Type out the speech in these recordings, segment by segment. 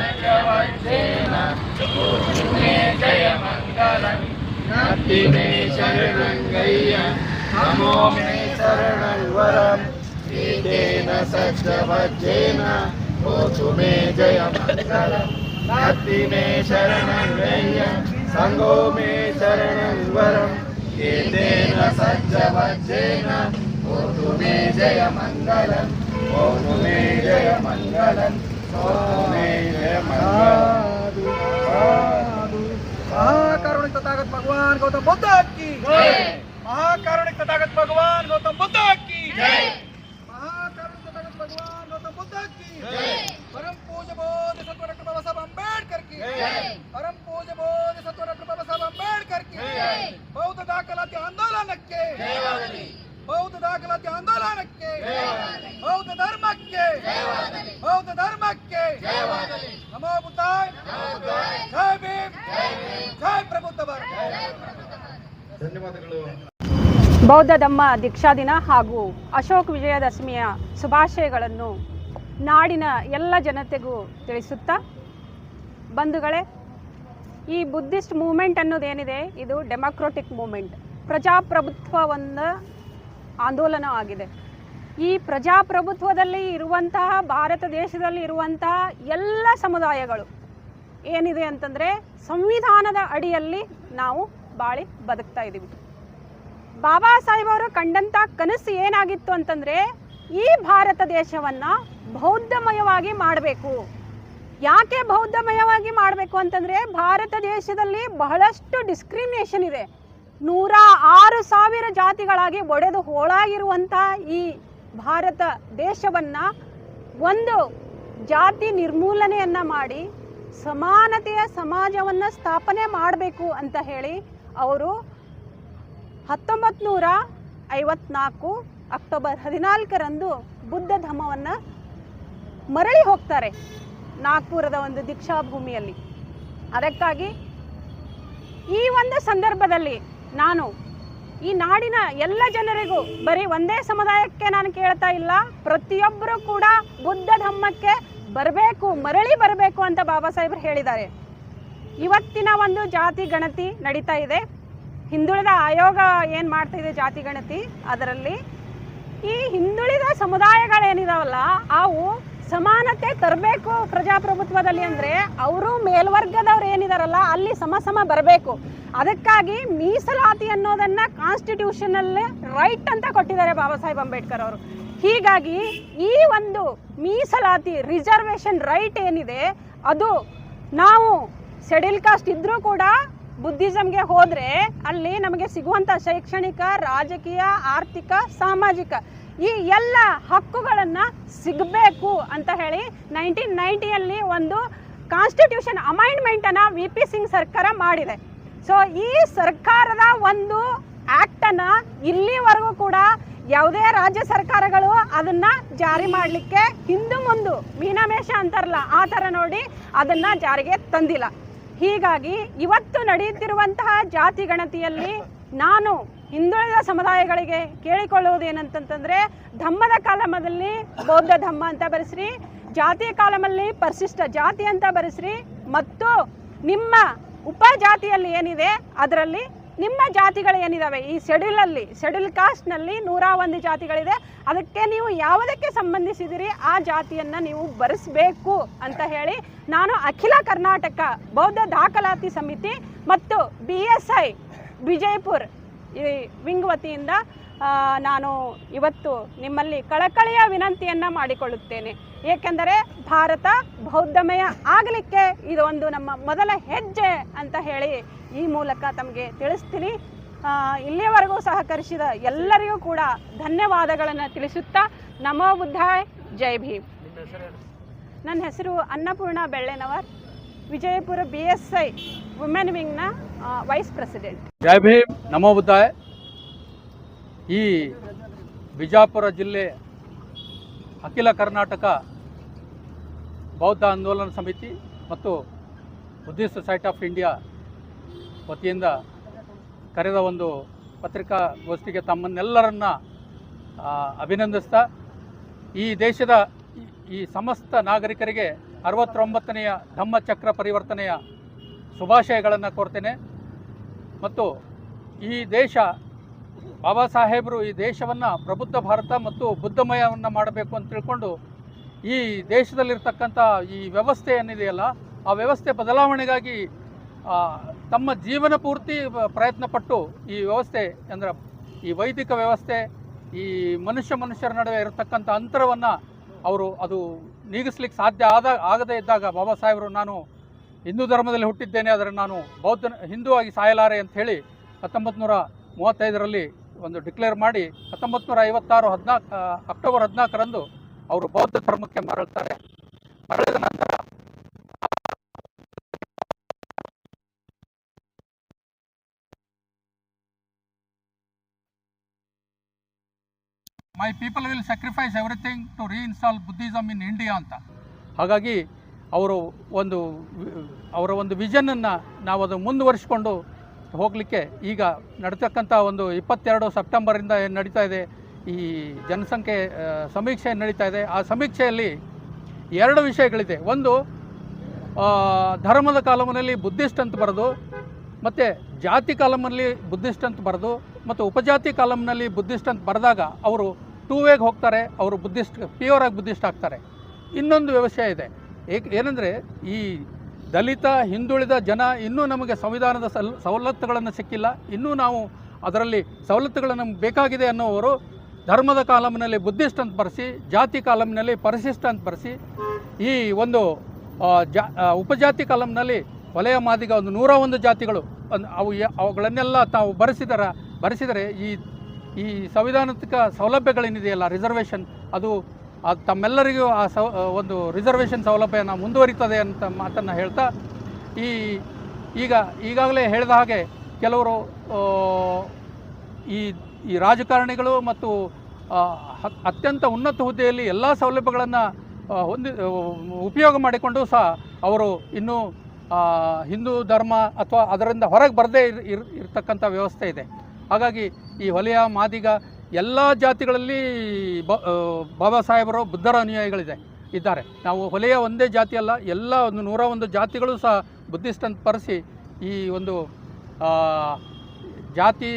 सत्यवज्रेण मे जय मङ्गलम् नत्ति मे शरणङ्गय्य नमो मे शरणं वरम् एतेन सत्यवज्रेण भूतु मे जय मङ्गलम् नत्ति मे शरणङ्गय्य सङ्गो मे शरणं वरम् एतेन सत्यवज्रेण भूतु मे जय मङ्गलम् भूतु मे जय मङ्गलम्। भूतु मे जय मङ्गलम् महाकारुणिक तथागत भगवान गौतम बुद्ध की महाकारुणिक तथागत भगवान गौतम बुद्ध की महाकारुणिक तथागत भगवान गौतम बुद्ध की परम पूज्य बोध सत्व डॉक्टर बाबा साहब अंबेडकर की परम पूज्य बोध सत्व डॉक्टर बाबा साहब अंबेडकर की ಬೌದ್ಧ ದಾಖಲಾತಿ ಆಂದೋಲನಕ್ಕೆ ಬೌದ್ಧ ದಾಖಲಾತಿ ಆಂದೋಲನಕ್ಕೆ ಬೌದ್ಧ ಧರ್ಮಕ್ಕೆ ಬೌದ್ಧ ಧಮ್ಮ ದೀಕ್ಷಾ ದಿನ ಹಾಗೂ ಅಶೋಕ್ ವಿಜಯದಶಮಿಯ ಶುಭಾಶಯಗಳನ್ನು ನಾಡಿನ ಎಲ್ಲ ಜನತೆಗೂ ತಿಳಿಸುತ್ತಾ ಬಂಧುಗಳೇ, ಈ ಬುದ್ಧಿಸ್ಟ್ ಮೂಮೆಂಟ್ ಅನ್ನೋದೇನಿದೆ ಇದು ಡೆಮೋಕ್ರಟಿಕ್ ಮೂಮೆಂಟ್. ಪ್ರಜಾಪ್ರಭುತ್ವವನ್ನು ಆಂದೋಲನ ಆಗಿದೆ. ಈ ಪ್ರಜಾಪ್ರಭುತ್ವದಲ್ಲಿ ಇರುವಂತಹ, ಭಾರತ ದೇಶದಲ್ಲಿ ಇರುವಂತಹ ಎಲ್ಲ ಸಮುದಾಯಗಳು ಏನಿದೆ ಅಂತಂದರೆ ಸಂವಿಧಾನದ ಅಡಿಯಲ್ಲಿ ನಾವು ಬಾಳಿ ಬದುಕ್ತಾ ಇದ್ದೀವಿ ಬಾಬಾ ಸಾಹೇಬ್ ಅವರು ಕಂಡಂತ ಕನಸು ಏನಾಗಿತ್ತು ಅಂತಂದ್ರೆ, ಈ ಭಾರತ ದೇಶವನ್ನ ಬೌದ್ಧಮಯವಾಗಿ ಮಾಡಬೇಕು. ಯಾಕೆ ಬೌದ್ಧಮಯವಾಗಿ ಮಾಡಬೇಕು ಅಂತಂದ್ರೆ, ಭಾರತ ದೇಶದಲ್ಲಿ ಬಹಳಷ್ಟು ಡಿಸ್ಕ್ರಿಮಿನೇಷನ್ ಇದೆ. ನೂರ ಆರು ಸಾವಿರ ಜಾತಿಗಳಾಗಿ ಒಡೆದು ಹೋಳಾಗಿರುವಂಥ ಈ ಭಾರತ ದೇಶವನ್ನ ಒಂದು ಜಾತಿ ನಿರ್ಮೂಲನೆಯನ್ನ ಮಾಡಿ, ಸಮಾನತೆಯ ಸಮಾಜವನ್ನ ಸ್ಥಾಪನೆ ಮಾಡಬೇಕು ಅಂತ ಹೇಳಿ ಅವರು ಹತ್ತೊಂಬತ್ತು ನೂರ ಐವತ್ನಾಲ್ಕು ಅಕ್ಟೋಬರ್ ಹದಿನಾಲ್ಕರಂದು ಬುದ್ಧ ಮರಳಿ ಹೋಗ್ತಾರೆ ನಾಗ್ಪುರದ ಒಂದು ದೀಕ್ಷಾಭೂಮಿಯಲ್ಲಿ. ಅದಕ್ಕಾಗಿ ಈ ಒಂದು ಸಂದರ್ಭದಲ್ಲಿ ನಾನು ಈ ನಾಡಿನ ಎಲ್ಲ ಜನರಿಗೂ ಬರೀ ಒಂದೇ ಸಮುದಾಯಕ್ಕೆ ನಾನು ಕೇಳ್ತಾ ಇಲ್ಲ ಪ್ರತಿಯೊಬ್ಬರು ಕೂಡ ಬುದ್ಧ ಧಮ್ಮಕ್ಕೆ ಬರಬೇಕು, ಮರಳಿ ಬರಬೇಕು ಅಂತ ಬಾಬಾ ಸಾಹೇಬ್ರು ಹೇಳಿದ್ದಾರೆ. ಇವತ್ತಿನ ಒಂದು ಜಾತಿ ಗಣತಿ ನಡೀತಾ ಇದೆ. ಹಿಂದುಳಿದ ಆಯೋಗ ಏನು ಮಾಡ್ತಾ ಇದೆ ಜಾತಿ ಗಣತಿ? ಅದರಲ್ಲಿ ಈ ಹಿಂದುಳಿದ ಸಮುದಾಯಗಳೇನಿದಾವಲ್ಲ, ಅವು ಸಮಾನತೆ ತರಬೇಕು ಪ್ರಜಾಪ್ರಭುತ್ವದಲ್ಲಿ ಅಂದರೆ ಅವರು ಮೇಲ್ವರ್ಗದವ್ರು ಏನಿದಾರಲ್ಲ, ಅಲ್ಲಿ ಸಮ ಸಮ ಬರಬೇಕು. ಅದಕ್ಕಾಗಿ ಮೀಸಲಾತಿ ಅನ್ನೋದನ್ನ ಕಾನ್ಸ್ಟಿಟ್ಯೂಷನಲ್ಲಿ ರೈಟ್ ಅಂತ ಕೊಟ್ಟಿದ್ದಾರೆ ಬಾಬಾ ಸಾಹೇಬ್ ಅಂಬೇಡ್ಕರ್ ಅವರು. ಹೀಗಾಗಿ ಈ ಒಂದು ಮೀಸಲಾತಿ ರಿಸರ್ವೇಷನ್ ರೈಟ್ ಏನಿದೆ, ಅದು ನಾವು ಶೆಡ್ಯೂಲ್ ಕಾಸ್ಟ್ ಇದ್ರೂ ಕೂಡ ಬುದ್ಧಿಸಮ್ಗೆ ಹೋದ್ರೆ ಅಲ್ಲಿ ನಮಗೆ ಸಿಗುವಂತ ಶೈಕ್ಷಣಿಕ, ರಾಜಕೀಯ, ಆರ್ಥಿಕ, ಸಾಮಾಜಿಕ ಈ ಎಲ್ಲ ಹಕ್ಕುಗಳನ್ನ ಸಿಗಬೇಕು ಅಂತ ಹೇಳಿ ನೈನ್ಟೀನ್ ನೈಂಟಿಯಲ್ಲಿ ಒಂದು ಕಾನ್ಸ್ಟಿಟ್ಯೂಷನ್ ಅಮೈಂಡ್ಮೆಂಟ್ ಅನ್ನ ವಿ ಪಿ ಸಿಂಗ್ ಸರ್ಕಾರ ಮಾಡಿದೆ. ಸೊ ಈ ಸರ್ಕಾರದ ಒಂದು ಆಕ್ಟ್ ಅನ್ನ ಇಲ್ಲಿವರೆಗೂ ಕೂಡ ಯಾವುದೇ ರಾಜ್ಯ ಸರ್ಕಾರಗಳು ಅದನ್ನ ಜಾರಿ ಮಾಡಲಿಕ್ಕೆ ಹಿಂದೂ ಮುಂದು ಮೀನಮೇಷ ಅಂತಾರಲ್ಲ, ಆ ಥರ ನೋಡಿ ಅದನ್ನ ಜಾರಿಗೆ ತಂದಿಲ್ಲ. ಹೀಗಾಗಿ ಇವತ್ತು ನಡೆಯುತ್ತಿರುವಂತಹ ಜಾತಿ ಗಣತಿಯಲ್ಲಿ ನಾನು ಹಿಂದುಳಿದ ಸಮುದಾಯಗಳಿಗೆ ಕೇಳಿಕೊಳ್ಳುವುದೇನಂತಂತಂದ್ರೆ ಧಮ್ಮದ ಕಾಲಮದಲ್ಲಿ ಬೌದ್ಧ ಧಮ್ಮ ಅಂತ ಬರೆಸ್ರಿ, ಜಾತಿ ಕಾಲಮಲ್ಲಿ ಪರಿಶಿಷ್ಟ ಜಾತಿ ಅಂತ ಬರೆಸ್ರಿ, ಮತ್ತು ನಿಮ್ಮ ಉಪಜಾತಿಯಲ್ಲಿ ಏನಿದೆ ಅದರಲ್ಲಿ ನಿಮ್ಮ ಜಾತಿಗಳು ಏನಿದಾವೆ? ಈ ಶೆಡ್ಯೂಲಲ್ಲಿ ಶೆಡ್ಯೂಲ್ ಕಾಸ್ಟ್ನಲ್ಲಿ ನೂರ ಒಂದು ಜಾತಿಗಳಿದೆ. ಅದಕ್ಕೆ ನೀವು ಯಾವುದಕ್ಕೆ ಸಂಬಂಧಿಸಿದಿರಿ? ಆ ಜಾತಿಯನ್ನು ನೀವು ಬರೆಸಬೇಕು ಅಂತ ಹೇಳಿ ನಾನು ಅಖಿಲ ಕರ್ನಾಟಕ ಬೌದ್ಧ ದಾಖಲಾತಿ ಸಮಿತಿ ಮತ್ತು ಬಿ ಎಸ್ ಐ ವಿಜಯಪುರ್ ಈ ವಿಂಗ್ ವತಿಯಿಂದ ನಾನು ಇವತ್ತು ನಿಮ್ಮಲ್ಲಿ ಕಳಕಳಿಯ ವಿನಂತಿಯನ್ನು ಮಾಡಿಕೊಳ್ಳುತ್ತೇನೆ. ಏಕೆಂದರೆ ಭಾರತ ಬೌದ್ಧಮಯ ಆಗಲಿಕ್ಕೆ ಇದು ಒಂದು ನಮ್ಮ ಮೊದಲ ಹೆಜ್ಜೆ ಅಂತ ಹೇಳಿ ಈ ಮೂಲಕ ತಮಗೆ ತಿಳಿಸ್ತೀನಿ. ಇಲ್ಲಿಯವರೆಗೂ ಸಹಕರಿಸಿದ ಎಲ್ಲರಿಗೂ ಕೂಡ ಧನ್ಯವಾದಗಳನ್ನು ತಿಳಿಸುತ್ತಾ ನಮೋ ಬುದ್ಧಾಯ್, ಜೈ ಭೀಮ್. ನನ್ನ ಹೆಸರು Annapurna Bellenavar, Vijayapura B S I women ವಿಂಗ್ನ vice president. ಜೈ ಭೀಮ್, ನಮೋ ಬುದ್ಧಾಯ್. ಈ ಬಿಜಾಪುರ ಜಿಲ್ಲೆ ಅಖಿಲ ಕರ್ನಾಟಕ ಬೌದ್ಧ ಆಂದೋಲನ ಸಮಿತಿ ಮತ್ತು ಬುದ್ಧಿಸ್ಟ್ ಸೊಸೈಟಿ ಆಫ್ ಇಂಡಿಯಾ ವತಿಯಿಂದ ಕರೆದ ಒಂದು ಪತ್ರಿಕಾಗೋಷ್ಠಿಗೆ ತಮ್ಮನ್ನೆಲ್ಲರನ್ನ ಅಭಿನಂದಿಸ್ತಾ, ಈ ದೇಶದ ಈ ಸಮಸ್ತ ನಾಗರಿಕರಿಗೆ ಅರವತ್ತೊಂಬತ್ತನೆಯ ಧಮ್ಮಚಕ್ರ ಪರಿವರ್ತನೆಯ ಶುಭಾಶಯಗಳನ್ನು ಕೋರ್ತೇನೆ. ಮತ್ತು ಈ ದೇಶ ಬಾಬಾ ಸಾಹೇಬರು ಈ ದೇಶವನ್ನು ಪ್ರಬುದ್ಧ ಭಾರತ ಮತ್ತು ಬುದ್ಧಮಯವನ್ನು ಮಾಡಬೇಕು ಅಂತ ತಿಳ್ಕೊಂಡು ಈ ದೇಶದಲ್ಲಿರ್ತಕ್ಕಂಥ ಈ ವ್ಯವಸ್ಥೆ ಏನಿದೆಯಲ್ಲ, ಆ ವ್ಯವಸ್ಥೆ ಬದಲಾವಣೆಗಾಗಿ ತಮ್ಮ ಜೀವನ ಪೂರ್ತಿ ಪ್ರಯತ್ನಪಟ್ಟು ಈ ವ್ಯವಸ್ಥೆ ಅಂದರೆ ಈ ವೈದಿಕ ವ್ಯವಸ್ಥೆ, ಈ ಮನುಷ್ಯ ಮನುಷ್ಯರ ನಡುವೆ ಇರತಕ್ಕಂಥ ಅಂತರವನ್ನು ಅವರು ಅದು ನೀಗಿಸ್ಲಿಕ್ಕೆ ಸಾಧ್ಯ ಆದ, ಆಗದೇ ಇದ್ದಾಗ ಬಾಬಾ ಸಾಹೇಬರು, ನಾನು ಹಿಂದೂ ಧರ್ಮದಲ್ಲಿ ಹುಟ್ಟಿದ್ದೇನೆ, ಆದರೆ ನಾನು ಬೌದ್ಧ ಹಿಂದೂ ಆಗಿ ಸಾಯಲಾರೆ ಅಂತ ಹೇಳಿ ಹತ್ತೊಂಬತ್ತು ನೂರ ಮೂವತ್ತೈದರಲ್ಲಿ ಒಂದು ಡಿಕ್ಲೇರ್ ಮಾಡಿ ಹತ್ತೊಂಬತ್ತು ನೂರ ಐವತ್ತಾರು ಹದಿನಾಲ್ಕು ಅಕ್ಟೋಬರ್ ಹದಿನಾಲ್ಕರಂದು ಅವರು ಬೌದ್ಧ ಧರ್ಮಕ್ಕೆ ಮರಳುತ್ತಾರೆ. ಮರಳಿದ ನಂತರ my people will sacrifice everything to reinstall Buddhism in India ಅಂತ. ಹಾಗಾಗಿ ಅವರು ಒಂದು ಅವರ ಒಂದು ವಿಷನನ್ನು ನಾವು ಅದು ಮುಂದುವರಿಸಿಕೊಂಡು ಹೋಗಲಿಕ್ಕೆ ಈಗ ನಡೀತಕ್ಕಂಥ ಒಂದು ಇಪ್ಪತ್ತೆರಡು ಸೆಪ್ಟೆಂಬರಿಂದ ಏನು ನಡೀತಾ ಇದೆ, ಈ ಜನಸಂಖ್ಯೆ ಸಮೀಕ್ಷೆ ನಡೀತಾ ಇದೆ, ಆ ಸಮೀಕ್ಷೆಯಲ್ಲಿ ಎರಡು ವಿಷಯಗಳಿದೆ. ಒಂದು ಧರ್ಮದ ಕಾಲಮನಲ್ಲಿ ಬುದ್ಧಿಸ್ಟ್ ಅಂತ ಬರೆದು, ಮತ್ತು ಜಾತಿ ಕಾಲಮಲ್ಲಿ ಬುದ್ಧಿಸ್ಟ್ ಅಂತ ಬರೆದು, ಮತ್ತು ಉಪಜಾತಿ ಕಾಲಮ್ನಲ್ಲಿ ಬುದ್ಧಿಸ್ಟ್ ಅಂತ ಬರೆದಾಗ ಅವರು ಟೂ ವೇಗೆ ಹೋಗ್ತಾರೆ, ಅವರು ಬುದ್ಧಿಸ್ಟ್ ಪ್ಯೂರಾಗಿ ಬುದ್ಧಿಸ್ಟ್ ಆಗ್ತಾರೆ. ಇನ್ನೊಂದು ವ್ಯವಸ್ಥೆ ಇದೆ. ಏಕೆ, ಏನಂದರೆ ಈ ದಲಿತ, ಹಿಂದುಳಿದ ಜನ ಇನ್ನೂ ನಮಗೆ ಸಂವಿಧಾನದ ಸಲ್, ಸವಲತ್ತುಗಳನ್ನು ಸಿಕ್ಕಿಲ್ಲ. ಇನ್ನೂ ನಾವು ಅದರಲ್ಲಿ ಸವಲತ್ತುಗಳು ನಮ್ಗೆ ಬೇಕಾಗಿದೆ ಅನ್ನೋವರು ಧರ್ಮದ ಕಾಲಮ್ನಲ್ಲಿ ಬುದ್ಧಿಸ್ಟ್ ಅಂತ ಬರೆಸಿ, ಜಾತಿ ಕಾಲಮ್ನಲ್ಲಿ ಪರಿಶಿಷ್ಟ ಅಂತ ಬರೆಸಿ, ಈ ಒಂದು ಜಾ ಉಪಜಾತಿ ಕಾಲಮ್ನಲ್ಲಿ ವಲಯ ಮಾದಿಗ ಒಂದು ನೂರ ಒಂದು ಜಾತಿಗಳು ಅವು ಅವುಗಳನ್ನೆಲ್ಲ ತಾವು ಬರೆಸಿದರ, ಬರೆಸಿದರೆ ಈ ಈ ಸಂವಿಧಾನಿಕ ಸೌಲಭ್ಯಗಳೇನಿದೆಯಲ್ಲ ರಿಸರ್ವೇಷನ್ ಅದು ಅದು ತಮ್ಮೆಲ್ಲರಿಗೂ ಆ ಸೌ ಒಂದು ರಿಸರ್ವೇಷನ್ ಸೌಲಭ್ಯನ ಮುಂದುವರಿತದೆ ಅಂತ ಮಾತನ್ನು ಹೇಳ್ತಾ, ಈ, ಈಗ, ಈಗಾಗಲೇ ಹೇಳಿದ ಹಾಗೆ ಕೆಲವರು ಈ ಈ ರಾಜಕಾರಣಿಗಳು ಮತ್ತು ಅತ್ಯಂತ ಉನ್ನತ ಹುದ್ದೆಯಲ್ಲಿ ಎಲ್ಲ ಸೌಲಭ್ಯಗಳನ್ನು ಹೊಂದಿ ಉಪಯೋಗ ಮಾಡಿಕೊಂಡು ಸಹ ಅವರು ಇನ್ನೂ ಹಿಂದೂ ಧರ್ಮ ಅಥವಾ ಅದರಿಂದ ಹೊರಗೆ ಬರದೇ ಇರ್ ಇರ್, ಇರ್ತಕ್ಕಂಥ ವ್ಯವಸ್ಥೆ ಇದೆ. ಹಾಗಾಗಿ ಈ ಹೊಲೆಯ, ಮಾದಿಗ ಎಲ್ಲ ಜಾತಿಗಳಲ್ಲಿ ಬಾಬಾ ಸಾಹೇಬರು ಬುದ್ಧರ ಅನುಯಾಯಿಗಳಿದೆ, ಇದ್ದಾರೆ. ನಾವು ಹೊಲೆಯ ಒಂದೇ ಜಾತಿ ಅಲ್ಲ, ಎಲ್ಲ ಒಂದು ನೂರ ಒಂದು ಜಾತಿಗಳು ಸಹ ಬುದ್ಧಿಸ್ಟ್ ಅಂತ ಪರೆಸಿ ಈ ಒಂದು ಜಾತಿ,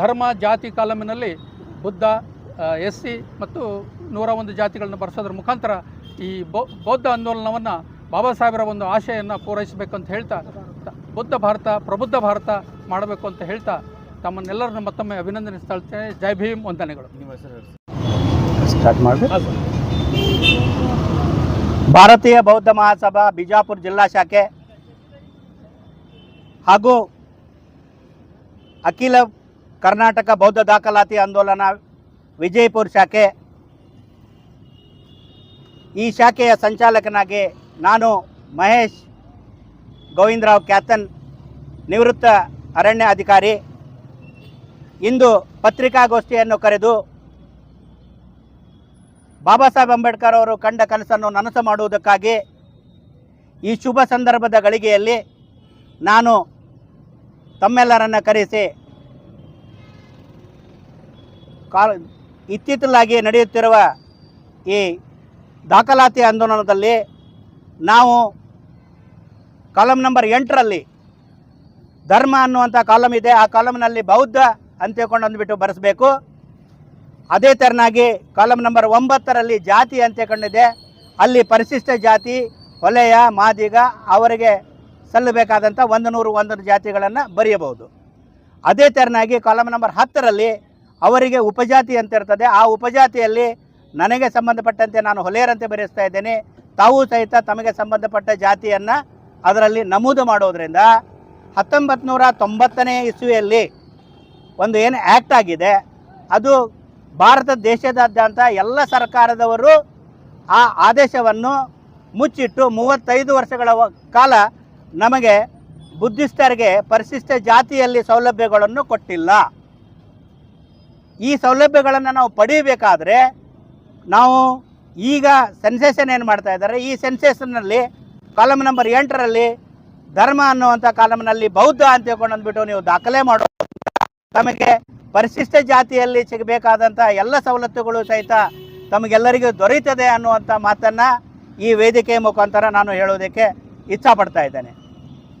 ಧರ್ಮ, ಜಾತಿ ಕಾಲಮಿನಲ್ಲಿ ಬುದ್ಧ ಎಸ್ ಸಿ ಮತ್ತು ನೂರ ಒಂದು ಜಾತಿಗಳನ್ನು ಬರೆಸೋದ್ರ ಮುಖಾಂತರ ಈ ಬೌದ್ಧ ಆಂದೋಲನವನ್ನು ಬಾಬಾ ಸಾಹೇಬರ ಒಂದು ಆಶಯನ್ನು ಪೂರೈಸಬೇಕು ಅಂತ ಹೇಳ್ತಾ, ಬುದ್ಧ ಭಾರತ, ಪ್ರಬುದ್ಧ ಭಾರತ ಮಾಡಬೇಕು ಅಂತ ಹೇಳ್ತಾ ತಮ್ಮನ್ನೆಲ್ಲರನ್ನು ಮತ್ತೊಮ್ಮೆ ಅಭಿನಂದನಿಸ್ತಾ ಜೈ ಭೀಮ್ ವಂದನೆಗಳು. ಸ್ಟಾರ್ಟ್ ಮಾಡಿ ಭಾರತೀಯ ಬೌದ್ಧ ಮಹಾಸಭಾ ಬಿಜಾಪುರ ಜಿಲ್ಲಾ ಶಾಖೆ ಹಾಗೂ ಅಖಿಲ ಕರ್ನಾಟಕ ಬೌದ್ಧ ದಾಖಲಾತಿ ಆಂದೋಲನ ವಿಜಯಪುರ ಶಾಖೆ ಈ ಶಾಖೆಯ ಸಂಚಾಲಕನಾಗಿ ನಾನು ಮಹೇಶ್ ಗೋವಿಂದರಾವ್ ಕ್ಯಾತನ್ ನಿವೃತ್ತ ಅರಣ್ಯ ಅಧಿಕಾರಿ ಇಂದು ಪತ್ರಿಕಾಗೋಷ್ಠಿಯನ್ನು ಕರೆದು ಬಾಬಾ ಸಾಹೇಬ್ ಅಂಬೇಡ್ಕರ್ ಅವರು ಕಂಡ ಕನಸನ್ನು ನನಸು ಮಾಡುವುದಕ್ಕಾಗಿ ಈ ಶುಭ ಸಂದರ್ಭದ ಗಳಿಗೆಯಲ್ಲಿ ನಾನು ತಮ್ಮೆಲ್ಲರನ್ನು ಕರೆಸಿ ಕಾಲ್ ಇತ್ತೀಚಲಾಗಿ ನಡೆಯುತ್ತಿರುವ ಈ ದಾಖಲಾತಿ ಆಂದೋಲನದಲ್ಲಿ ನಾವು ಕಾಲಮ್ ನಂಬರ್ ಎಂಟರಲ್ಲಿ ಧರ್ಮ ಅನ್ನುವಂಥ ಕಾಲಮ್ ಇದೆ. ಆ ಕಾಲಮ್ನಲ್ಲಿ ಬೌದ್ಧ ಅಂತ ಹೇಳ್ಕೊಂಡು ಅಂದ್ಬಿಟ್ಟು ಬರೆಸಬೇಕು. ಅದೇ ಥರನಾಗಿ ಕಾಲಮ್ ನಂಬರ್ ಒಂಬತ್ತರಲ್ಲಿ ಜಾತಿ ಅಂತ ಕಂಡಿದೆ ಅಲ್ಲಿ ಪರಿಶಿಷ್ಟ ಜಾತಿ ಹೊಲೆಯ ಮಾದಿಗ ಅವರಿಗೆ ಸಲ್ಲಬೇಕಾದಂಥ ಒಂದು ನೂರು ಒಂದೊಂದು ಜಾತಿಗಳನ್ನು ಬರೆಯಬಹುದು. ಅದೇ ಥರನಾಗಿ ಕಾಲಮ್ ನಂಬರ್ ಹತ್ತರಲ್ಲಿ ಅವರಿಗೆ ಉಪಜಾತಿ ಅಂತ ಇರ್ತದೆ. ಆ ಉಪಜಾತಿಯಲ್ಲಿ ನನಗೆ ಸಂಬಂಧಪಟ್ಟಂತೆ ನಾನು ಹೊಲೆಯರಂತೆ ಬರೆಸ್ತಾ ಇದ್ದೇನೆ. ತಾವು ಸಹಿತ ತಮಗೆ ಸಂಬಂಧಪಟ್ಟ ಜಾತಿಯನ್ನು ಅದರಲ್ಲಿ ನಮೂದು ಮಾಡೋದರಿಂದ ಹತ್ತೊಂಬತ್ತು ನೂರ ತೊಂಬತ್ತನೇ ಇಸ್ವಿಯಲ್ಲಿ ಒಂದು ಏನು ಆ್ಯಕ್ಟ್ ಆಗಿದೆ, ಅದು ಭಾರತ ದೇಶದಾದ್ಯಂತ ಎಲ್ಲ ಸರ್ಕಾರದವರು ಆ ಆದೇಶವನ್ನು ಮುಚ್ಚಿಟ್ಟು ಮೂವತ್ತೈದು ವರ್ಷಗಳ ಕಾಲ ನಮಗೆ ಬುದ್ಧಿಸ್ಟರಿಗೆ ಪರಿಶಿಷ್ಟ ಜಾತಿಯಲ್ಲಿ ಸೌಲಭ್ಯಗಳನ್ನು ಕೊಟ್ಟಿಲ್ಲ. ಈ ಸೌಲಭ್ಯಗಳನ್ನು ನಾವು ಪಡೀಬೇಕಾದರೆ ನಾವು ಈಗ ಸೆನ್ಸೇಷನ್ ಏನು ಮಾಡ್ತಾ ಇದ್ದಾರೆ, ಈ ಸೆನ್ಸೇಷನ್ನಲ್ಲಿ ಕಾಲಮ್ ನಂಬರ್ ಎಂಟರಲ್ಲಿ ಧರ್ಮ ಅನ್ನುವಂಥ ಕಾಲಮ್ನಲ್ಲಿ ಬೌದ್ಧ ಅಂತ ಹೇಳ್ಕೊಂಡು ಅಂದ್ಬಿಟ್ಟು ನೀವು ದಾಖಲೆ ಮಾಡೋ. ತಮಗೆ ಪರಿಶಿಷ್ಟ ಜಾತಿಯಲ್ಲಿ ಸಿಗಬೇಕಾದಂಥ ಎಲ್ಲ ಸವಲತ್ತುಗಳು ಸಹಿತ ತಮಗೆಲ್ಲರಿಗೂ ದೊರೆಯುತ್ತದೆ ಅನ್ನುವಂಥ ಮಾತನ್ನು ಈ ವೇದಿಕೆ ಮುಖಾಂತರ ನಾನು ಹೇಳೋದಕ್ಕೆ ಇಚ್ಛಪಡ್ತಾ ಇದ್ದೇನೆ.